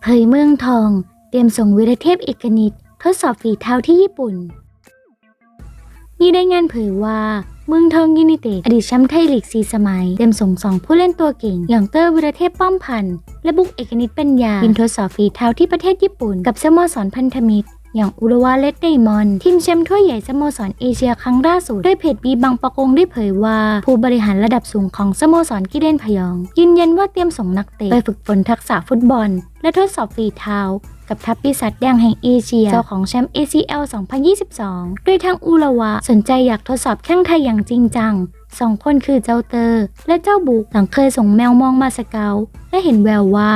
เผยเมืองทอง เตรียมส่งวีรเทพเอกนิตทดสอบฝีเท้าที่ญี่ปุ่น มีรายงานเผยว่าเมืองทองยูไนเต็ดอดีตแชมป์ไทยลีกสีสมัย เตรียมส่งสองผู้เล่นตัวเก่ง อย่างเตอร์วิรเทพป้อมพันธ์และบุกเอกนิตปัญญาบินทดสอบฝีเท้าที่ประเทศญี่ปุ่น กับสโมสรพันธมิตร อย่างอุรวาเลตเดมอนทีมแชมป์ถ้วยใหญ่สโมสรเอเชียครั้งล่าสุดโดยเพจบีบางปะกงได้เผยว่า ผู้บริหารระดับสูงของสโมสรกิเลนพยอง ยืนยันว่าเตรียมส่งนักเตะไปฝึกฝนทักษะฟุตบอล และทดสอบฝีเท้ากับทัพปีศาจแดงแห่งเอเชียเจ้าของแชมป์ ACL 2022 โดยทางอุรวะสนใจอยากทดสอบแข้งไทยอย่างจริงจังสองคนคือเจ้าเตอร์ และเจ้าบุกหลังเคยส่งแมวมองมาสเกา และเห็นแววว่า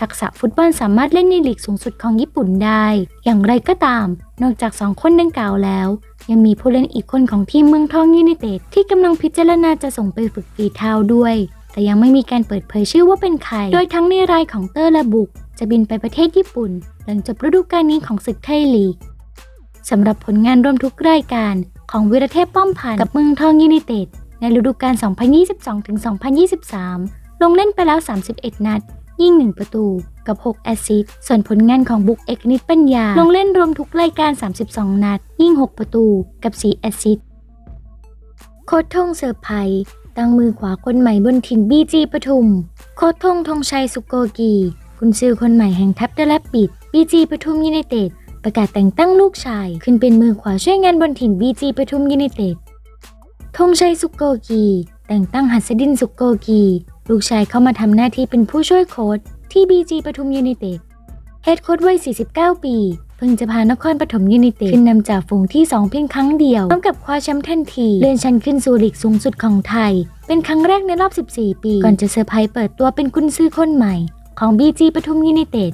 ทักษะฟุตบอลสามารถเล่นในลีกสูงสุดของญี่ปุ่นได้ อย่างไรก็ตาม นอกจากสองคนดังกล่าวแล้ว ยังมีผู้เล่นอีกคนของทีมเมืองทองยูไนเต็ดที่กำลังพิจารณาจะส่งไปฝึกฝีเท้าด้วย แต่ยังไม่มีการเปิดเผยชื่อว่าเป็นใคร โดยทั้งในรายของเตอร์และบุก จะบินไปประเทศญี่ปุ่น หลังจบฤดูกาลนี้ของศึกไทยลีกสำหรับผลงานรวมทุกรายการของวิรเทพป้อมพันธ์กับเมืองทองยูไนเต็ดในฤดูกาล 2022-2023 ลงเล่นไปแล้ว 31 นัด ยิง1 ประตู กับ 6 แอสซิสต์ส่วนผลงานของบุกเอกนิตปัญญา ลงเล่นรวมทุกรายการ 32 นัด ยิง6 ประตูกับ 4 แอสซิสต์โค้ชทงเซอร์ไพรส์ตั้งมือขวาคนใหม่บนถิ่นบีจีปทุม โค้ชทงธงชัยสุโกกีคุณซื้อคนใหม่แห่งทัพเดลปิดบีจีปทุมยูไนเต็ดประกาศแต่งตั้งลูกชาย ขึ้นเป็นมือขวาช่วยงานบนถิ่นบีจีปทุมยูไนเต็ดธงชัยสุโกกี แต่งตั้งหัสดินสุโกกี ลูกชายเข้ามาทำหน้าที่เป็นผู้ช่วยโค้ชที่บีจีปทุมยูไนเต็ดเฮดโค้ชวัย 49 ปี เพิ่งจะพานครปฐมยูไนเต็ดขึ้นนำจากฝูงที่ 2 เพียงครั้งเดียวพร้อมกับคว้าแชมป์ทันที เลื่อนชั้นขึ้นสู่ลีกสูงสุดของไทย เป็นครั้งแรกในรอบ 14 ปี ก่อนจะเซอร์ไพรส์เปิดตัวเป็นกุนซือคนใหม่ ของบีจีปทุมยูไนเต็ด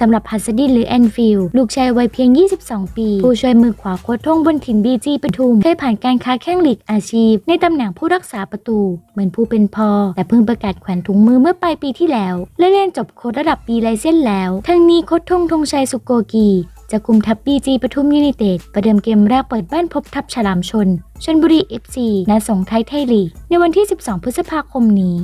สำหรับฮัสดินหรือแอนฟิลลูกชายวัยเพียง 22 ปี ผู้ช่วยมือขวาโค้ชทงบนถิ่นบีจีปทุมเคยผ่านการค้าแข้งลีกอาชีพ ในตำแหน่งผู้รักษาประตู เหมือนผู้เป็นพ่อแต่เพิ่งประกาศแขวนถุงมือเมื่อปลายปีที่แล้วและเรียนจบโค้ชระดับปีไลเส้นแล้ว ทั้งนี้โค้ชทงธงชัยสุโกกีจะคุมทัพบีจีปทุมยูไนเต็ดประเดิมเกมแรกเปิดบ้านพบทัพฉลามชนชนบุรีเอฟซีณสงไทยไทยลีกในวันที่ 12 พฤษภาคมนี้